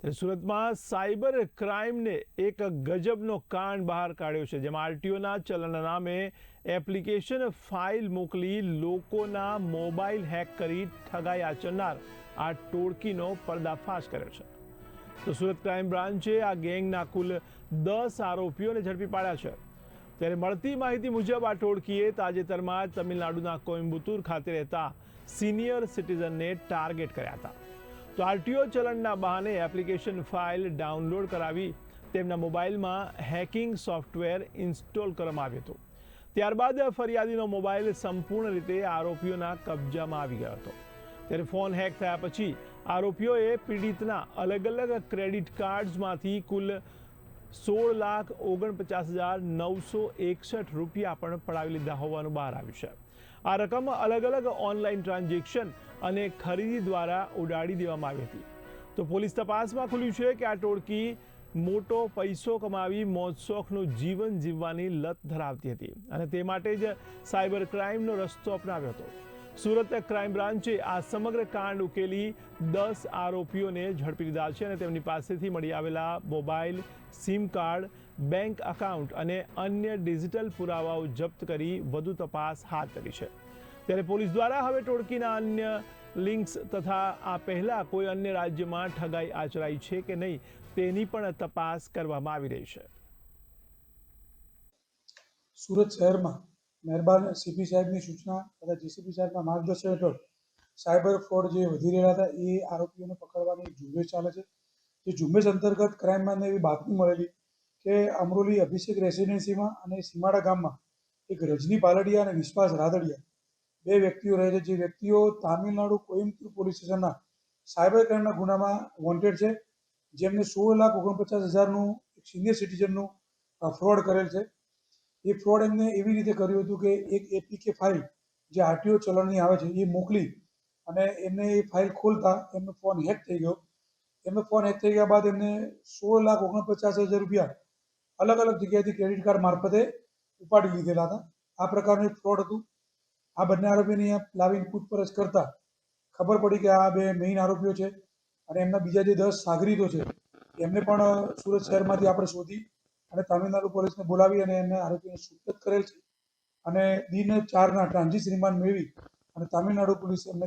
ત્યારે સુરતમાં સાયબર ક્રાઇમને એક ગજબનો કાંડ બહાર કાઢ્યો છે, જેમાં આરટીઓના ચલણના નામે એપ્લિકેશન ફાઇલ મોકલી લોકોના મોબાઈલ હેક કરી ઠગાઈ આચરનાર આ ટોળકીનો પર્દાફાશ કર્યો છે. તો સુરત ક્રાઇમ બ્રાન્ચે આ ગેંગના કુલ દસ આરોપીઓને ઝડપી પાડ્યા છે. ત્યારે મળતી માહિતી મુજબ આ ટોળકીએ તાજેતરમાં તમિલનાડુના કોઇમ્બતુર ખાતે રહેતા સિનિયર સિટીઝનને ટાર્ગેટ કર્યા હતા. તો આરટીઓ ચલણના બહાને એપ્લિકેશન ફાઇલ ડાઉનલોડ કરાવી તેમના મોબાઈલમાં હેકિંગ સોફ્ટવેર ઇન્સ્ટોલ કરવામાં આવ્યો હતો. ત્યારબાદ ફરિયાદીનો મોબાઈલ સંપૂર્ણ રીતે આરોપીઓના કબજામાં આવી ગયો હતો. ત્યારે ફોન હેક થયા પછી આરોપીઓએ પીડિતના અલગ અલગ ક્રેડિટ કાર્ડ્સમાંથી કુલ સોળ લાખ ઓગણપચાસ હજાર નવસો એકસઠ રૂપિયા પણ પડાવી લીધા હોવાનું બહાર આવ્યું છે. આ રકમ અલગ અલગ ઓનલાઈન ટ્રાન્ઝેક્શન અને ખરીદી દ્વારા ઉડાડી દેવામાં આવી હતી. તો પોલીસ તપાસમાં ખુલ્યું છે કે આ ટોળકી મોટો પૈસો કમાવી મોજશોખનું જીવન જીવવાની લત ધરાવતી હતી અને તે માટે જ સાયબર ક્રાઇમનો રસ્તો અપનાવ્યો હતો. સુરત ક્રાઇમ બ્રાન્ચે આ સમગ્ર કાંડ ઉકેલી દસ આરોપીઓને ઝડપી લીધા છે અને તેમની પાસેથી મળી આવેલા mobile SIM card, bank account અને અન્ય ડિજિટલ પુરાવાઓ જપ્ત કરી વધુ તપાસ હાથ ધરી છે. ત્યારે પોલીસ દ્વારા હવે ટોળકીના અન્ય લિંક્સ તથા આ પહેલા કોઈ અન્ય રાજ્યમાં ઠગાઈ આચરાઈ છે કે નહીં તેની પણ તપાસ કરવામાં આવી રહી છે. સુરત શહેરમાં મહેરબાન સીપી સાહેબની સૂચના તથા જીસીપી સાહેબના માર્ગદર્શન હેઠળ સાયબર ફ્રોડ જે વધી રહ્યા હતા, એ આરોપીઓને પકડવાની ઝુંબેશ ચાલે છે. જે ઝુંબેશ અંતર્ગત ક્રાઇમમાં એવી બાતમી મળેલી કે અમરોલી અભિષેક રેસિડેન્સીમાં અને સીમાડા ગામમાં એક રજની પાલડિયા અને વિશ્વાસ રાદડિયા બે વ્યક્તિઓ રહે છે. જે વ્યક્તિઓ તામિલનાડુ કોઇમ્બતુર પોલીસ સ્ટેશનના સાયબર ક્રાઇમના ગુનામાં વોન્ટેડ છે. જેમને સોળ લાખ ઓગણપચાસ હજારનું સિનિયર સિટીઝનનું ફ્રોડ કરેલ છે. એ ફ્રોડ એમને એવી રીતે કર્યું હતું કે એક એપીકે ફાઇલ જે આરટીઓ ચલણની આવે છે, એ મોકલી અને એમને એ ફાઇલ ખોલતા એમનો ફોન હેક થઈ ગયો. એમનો ફોન હેક થઈ ગયા બાદ એમને સોળ લાખ ઓગણપચાસ હજાર રૂપિયા અલગ અલગ જગ્યાએથી ક્રેડિટ કાર્ડ મારફતે ઉપાડી લીધેલા હતા. આ પ્રકારનું ફ્રોડ હતું. આ બંને આરોપીને અહીંયા લાવીને પૂછપરછ કરતા ખબર પડી કે આ બે મેઇન આરોપીઓ છે અને એમના બીજા જે દસ સાગરીતો છે, એમને પણ સુરત શહેરમાંથી આપણે શોધી અને તામિલનાડુ પોલીસને બોલાવી અને એમને આરોપીને સુપ્રત કરેલ છે. અને દિન ચારના ટ્રાન્ઝિટ રિમાન્ડ મેળવી અને તમિલનાડુ પોલીસ એમને